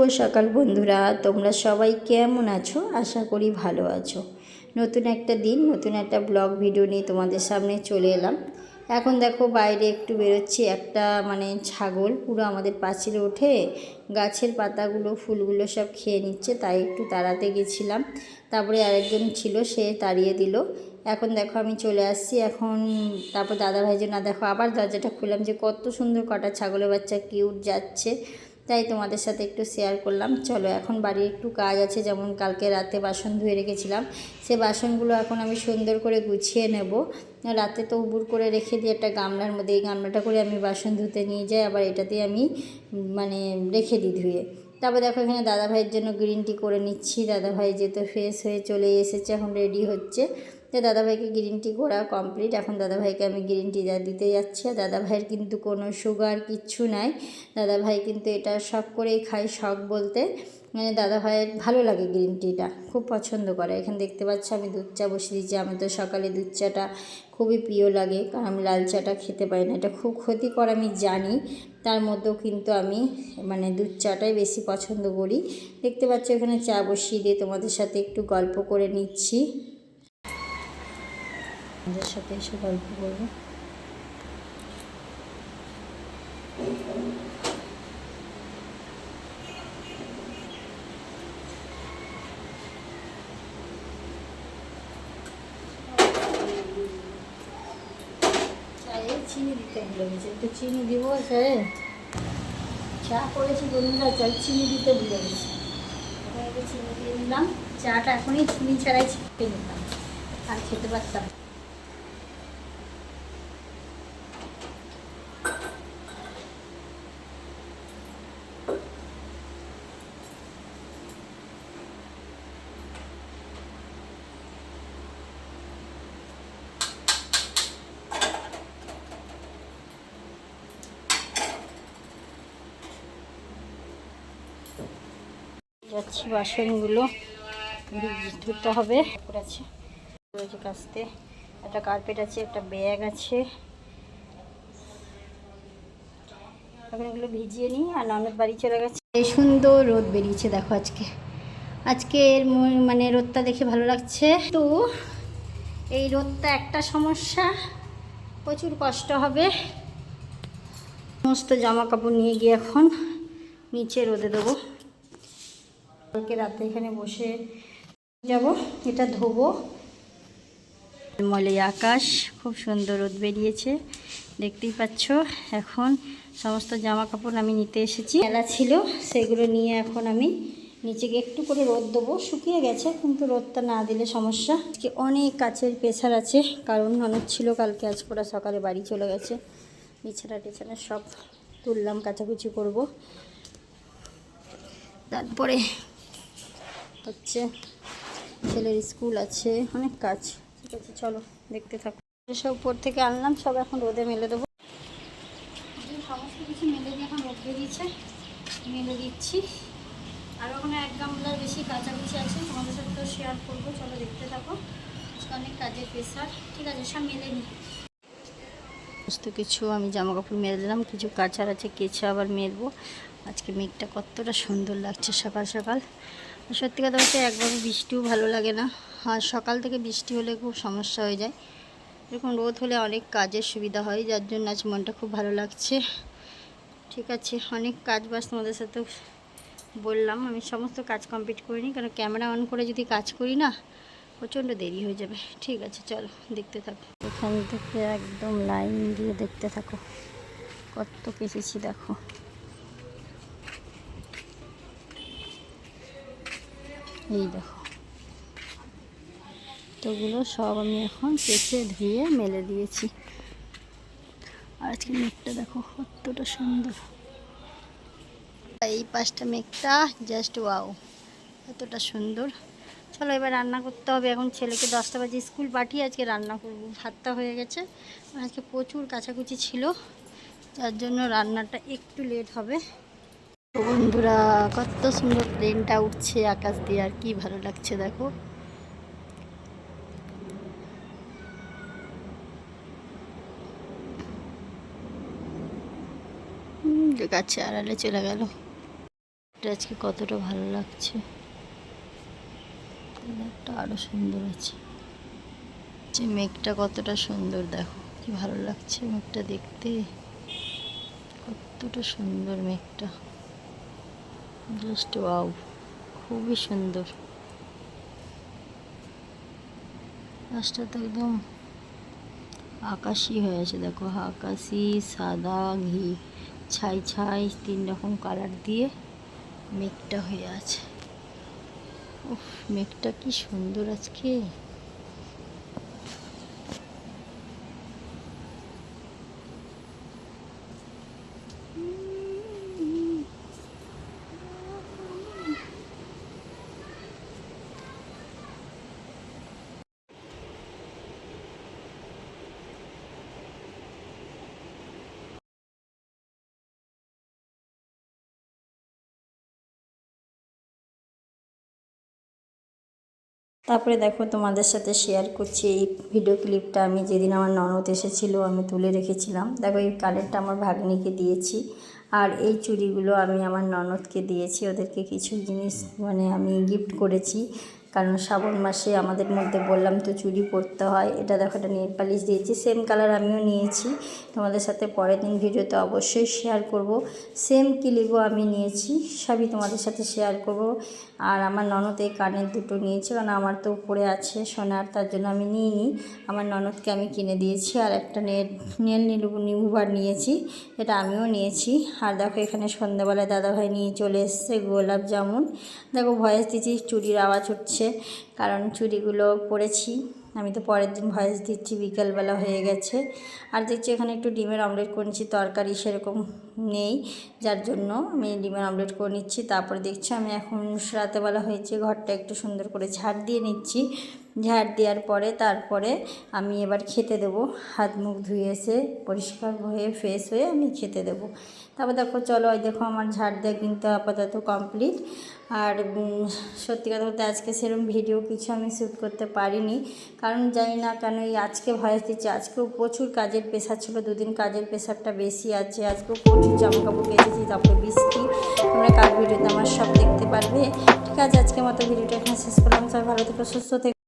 শুভ সকাল বন্ধুরা, তোমরা সবাই কেমন আছো? আশা করি ভালো আছো। নতুন একটা দিন, নতুন একটা ব্লগ ভিডিও নিয়ে তোমাদের সামনে চলে এলাম। এখন দেখো বাইরে একটু বেরোচ্ছি, একটা মানে ছাগল পুরো আমাদের পাঁচিলে উঠে গাছের পাতাগুলো, ফুলগুলো সব খেয়ে নিচ্ছে, তাই একটু তাড়াতে গেছিলাম। তারপরে আরেকজন ছিল, সে তাড়িয়ে দিল। এখন দেখো আমি চলে আসছি, এখন তারপর দাদাভাই যে না দেখো আবার দরজাটা খুললাম যে কত সুন্দর কটা ছাগলের বাচ্চা কিউট যাচ্ছে। তাই তোমাদের সাথে একটু শেয়ার করলাম। চলো, এখন বাড়ির একটু কাজ আছে, যেমন কালকে রাতে বাসন ধুয়ে রেখেছিলাম। সে বাসনগুলো এখন আমি সুন্দর করে গুছিয়ে নেব। রাতে তো উবুর করে রেখে দিই একটা গামলার মধ্যে। এই গামলাটা করে আমি বাসন ধুতে নিয়ে যাই, আবার এটাতে আমি মানে রেখে দিই ধুয়ে। তারপর দেখো, এখানে দাদাভাইয়ের জন্য গ্রিন টি করে নিচ্ছি। দাদাভাই যেহেতু ফ্রেশ হয়ে চলে এসেছে, এখন রেডি হচ্ছে। তো দাদাভাইকে গ্রিন টি করা কমপ্লিট এখন দাদাভাইকে আমি গ্রিন টি যা দিতে যাচ্ছি আর দাদাভাইয়ের কিন্তু কোনো সুগার কিচ্ছু নাই। দাদাভাই কিন্তু এটা শখ করেই খায়, শখ বলতে। মানে দাদাভাইয়ের ভালো লাগে গ্রিন টিটা খুব পছন্দ করে। এখানে দেখতে পাচ্ছ আমি দুধ চা বসিয়ে দিচ্ছি। আমি তো সকালে দুধ চাটা খুবই প্রিয় লাগে, কারণ আমি লাল চাটা খেতে পারি না। এটা খুব ক্ষতিকর আমি জানি, তার মধ্যেও কিন্তু আমি মানে দুধ চাটাই বেশি পছন্দ করি। দেখতে পাচ্ছ এখানে চা বসিয়ে দিয়ে তোমাদের সাথে একটু গল্প করে নিচ্ছি। আমাদের সাথে এসে গল্প করব। চিনি দিতে ভুলে গেছি একটু চিনি দিব চায়ে চা করেছি বন্ধুরা চাই চিনি দিতে ভুলে গেছি। চিনি দিয়ে নিলাম। চাটা এখনই চিনি ছাড়াই ছিটকে নিতাম আর খেতে পারতাম যাচ্ছি বাসনগুলো। ধুতে হবে। আছে। রয়েছে একটা কার্পেট আছে, একটা ব্যাগ আছে। এগুলো ভিজিয়ে নিই আর ননদ বাড়ি চলে গেছে। এই সুন্দর রোদ বেরিয়েছে দেখো আজকে। আজকের মানে রোদটা দেখে ভালো লাগছে। তো এই রোদটা একটা সমস্যা। প্রচুর কষ্ট হবে। সমস্ত জামা কাপড় নিয়ে গিয়ে এখন নিচে রোদে দেবো। কালকে রাতে এখানে বসে যাব, এটা ধোবো। মলে আকাশ খুব সুন্দর রোদ বেরিয়েছে, দেখতেই পাচ্ছ। এখন সমস্ত জামা কাপড় আমি নিতে এসেছি। মেলা ছিল, সেগুলো নিয়ে এখন আমি নিচে একটু করে রোদ দেবো। শুকিয়ে গেছে, কিন্তু রোদটা না দিলে সমস্যা। আজকে অনেক কাছের প্রেশার আছে, কারণ অনেক ছিল কালকে আজ ওরা সকালে বাড়ি চলে গেছে। বিছানা টিছানা সব তুললাম, কাচাকুচি করব। তারপরে হচ্ছে ছেলের স্কুল আছে অনেক কাজ। ঠিক আছে চলো দেখতে থাকো। সব উপর থেকে আনলাম সব এখন রোদে মেলে দেবো। সমস্ত কিছু মেলে দিয়ে এখন রোদ বেরিয়েছে মেলে দিচ্ছি। আর ওখানে এক গামলার বেশি কাঁচাকুচি আছে তোমাদের সাথে তো শেয়ার করব চলো দেখতে থাকো। অনেক কাজের প্রেশার ঠিক আছে সব মেলে নিই সমস্ত কিছু আমি জামা কাপড় মেলে দিলাম কিছু কাচার আছে কেচে আবার মেলবো। আজকে মেঘটা কতটা সুন্দর লাগছে সকাল সকাল। সত্যি কথা বলতে একবারও বৃষ্টিও ভালো লাগে না। আর সকাল থেকে বৃষ্টি হলে খুব সমস্যা হয়ে যায়। এরকম রোদ হলে অনেক কাজের সুবিধা হয়, যার জন্য আজ মনটা খুব ভালো লাগছে। ঠিক আছে, অনেক কাজ বাস তোমাদের সাথে বললাম। আমি সমস্ত কাজ কমপ্লিট করিনি কারণ ক্যামেরা অন করে যদি কাজ করি না, প্রচণ্ড দেরি হয়ে যাবে। ঠিক আছে, চলো, দেখতে থাকো। এখান থেকে একদম লাইন দিয়ে দেখতে থাকো। কত কেসেছি দেখো। এই দেখো। তোগুলো সব আমি এখন কেচে ধুয়ে মেলে দিয়েছি। আর আজকে মেঘটা দেখো কতটা সুন্দর। এই পাঁচটা মেঘটা জাস্ট ওয়াও এতটা সুন্দর। চলো এবার রান্না করতে হবে। এখন ছেলেকে দশটা বাজে স্কুল পাঠিয়ে আজকে রান্না করব। ভাতটা হয়ে গেছে। আজকে প্রচুর কাচাকুচি ছিল। যার জন্য রান্নাটা একটু লেট হবে। বন্ধুরা, কত সুন্দর প্লেনটা উঠছে আকাশ দিয়ে, আর কি ভালো লাগছে দেখো। গাছে আড়ালে চলে গেল। আজকে কতটা ভালো লাগছে। একটা আরও সুন্দর আছে। যে মেঘটা কতটা সুন্দর, দেখো, কি ভালো লাগছে মেঘটা দেখতে। কতটা সুন্দর মেঘটা। জাস্ট ওয়াও খুবই সুন্দর। গাছটা তো একদম আকাশি হয়ে আছে, দেখো আকাশি, সাদা, ঘি, ছাই ছাই, তিন রকম কালার দিয়ে মেঘটা হয়ে আছে। উফ, মেঘটা কি সুন্দর আজকে। তারপরে দেখো তোমাদের সাথে শেয়ার করছি এই ভিডিও ক্লিপটা আমি যেদিন আমার ননদ এসেছিল, আমি তুলে রেখেছিলাম। দেখো এই কানেরটা আমার ভাগ্নিকে দিয়েছি। আর এই চুড়িগুলো আমি আমার ননদকে দিয়েছি। ওদেরকে কিছু জিনিস মানে আমি গিফট করেছি। কারণ শ্রাবণ মাসে আমাদের মধ্যে বললাম তো চুড়ি পরতে হয়। এটা দেখো, এটা নেল পালিশ দিয়েছি। সেম কালার আমিও নিয়েছি। তোমাদের সাথে পরের দিন ভিডিওতে অবশ্যই শেয়ার করব। সেম ক্লিপও আমি নিয়েছি, সবই তোমাদের সাথে শেয়ার করব। আর আমার ননদ এই কানের দুটো নিয়েছে, কারণ আমার তো উপরে আছে সোনার তার জন্য আমি নিইনি। আমার ননদকে আমি কিনে দিয়েছি, আর একটা নেল নেল রিমুভার নিয়েছি, এটা আমিও নিয়েছি। আর দেখো, এখানে সন্ধ্যাবেলায় দাদাভাই নিয়ে চলে এসছে গোলাপ জামুন। দেখো, ভয়েস দিচ্ছি, চুরির আওয়াজ হচ্ছে। কারণ চুড়িগুলো পরেছি। আমি তো পরের দিন ভয়েস দিচ্ছি, বিকালবেলা হয়ে গেছে। আর দেখছি এখানে একটু ডিমের অমলেট করে নিচ্ছি, তরকারি সেরকম নেই, যার জন্য আমি ডিমের অমলেট করে নিচ্ছি। তারপর দেখছি আমি এখন রাতেবেলা হয়েছে, ঘরটা একটু সুন্দর করে ঝাড় দিয়ে নিচ্ছি। ঝাড় দেওয়ার পরে তারপরে আমি এবার খেতে দেবো। হাত মুখ ধুয়ে এসে পরিষ্কার হয়ে ফ্রেশ হয়ে আমি খেতে দেবো। তারপর দেখো, চলো ওই দেখো আমার ঝাড় দেওয়া কিন্তু আপাতত কমপ্লিট আর সত্যি কথা বলতে আজকে সেরকম ভিডিও কিছু আমি শ্যুট করতে পারিনি। কারণ জানি না কেন এই আজকে ভয়েস দিচ্ছে। আজকেও প্রচুর কাজের প্রেশার ছিল, দুদিন কাজের প্রেশারটা বেশি আছে। আজকেও প্রচুর জামা কাপড় কেটেছি তারপরে বৃষ্টি। তোমরা কাজ ভিডিওতে আমার সব দেখতে পারবে। ঠিক আছে আজকে মতো ভিডিওটা এখানে শেষ করলাম। সবাই ভালো থেকো, সুস্থ থেকে।